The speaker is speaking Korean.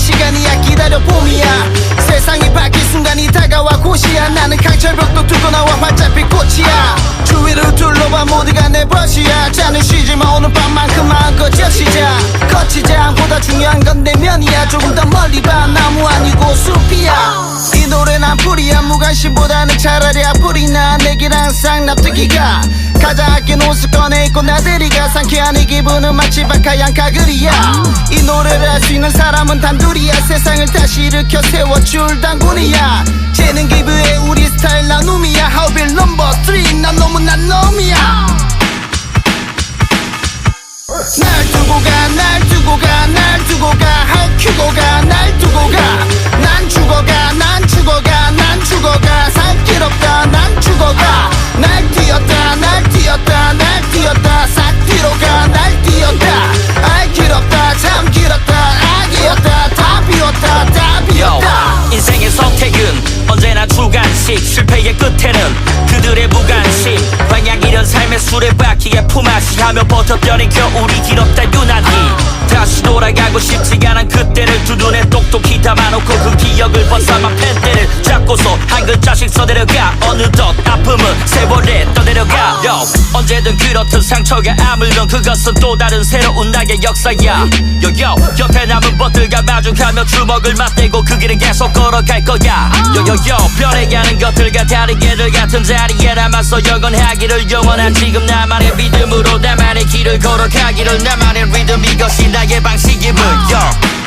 시간이야. 기다려 봄이야. 세상이 바뀔 순간이 다가와 곧이야. 나는 강철벽도 뚫고 나와 활짝 핀 꽃이야. 주위를 둘러봐 모두가 내 벗이야. 자는 쉬지마 오늘 밤만큼 마음껏 젖히자. 거치자 보다 중요한 건 내면이야. 조금 더 멀리 봐 나무 아니고 숲이야. 이 노래 난 풀이야 무관심보다는 차라리 앞불이나 내길 항상 납득이가 가장 아낀 옷을 꺼내 입고 나들이가 상쾌한 이 기분은 마치 박하얀 가글이야. 이 노래를 할 수 있는 사람은 단둘이야. 세상을 다시 일으켜 세워줄 단군이야. 재능 기부의 우리 스타일 나눔이야. 하우빌 넘버 3난 너무나 놈이야. 날 두고 가, 실패의 끝에는 그들의 무관심. 방향 잃은 삶의 수레바퀴에 품앗이 하며 버텼더니 겨울이 길었다 유난히. 다시 돌아가고 싶지가 않은 그때를 두 눈에 똑똑히 담아놓고 그 기억을 벗삼아 펜대를 잡고서 한 글자씩 써내려가 어느덧 아픔은 세월에 떠내려가. Yo, 언제든 그렇듯 상처가 아물면 그것은 또 다른 새로운 나의 역사야 요요 곁에 남은 것들과 마주하며 주먹을 맞대고 그 길을 계속 걸어갈 거야 요요요 변해가는 것들과 다르게들 같은 자리에 남아서 영원하기를 영원한 지금 나만의 믿음으로 나만의 길을 걸어가기를 나만의 리듬 이것이 나의 방식임을 yo.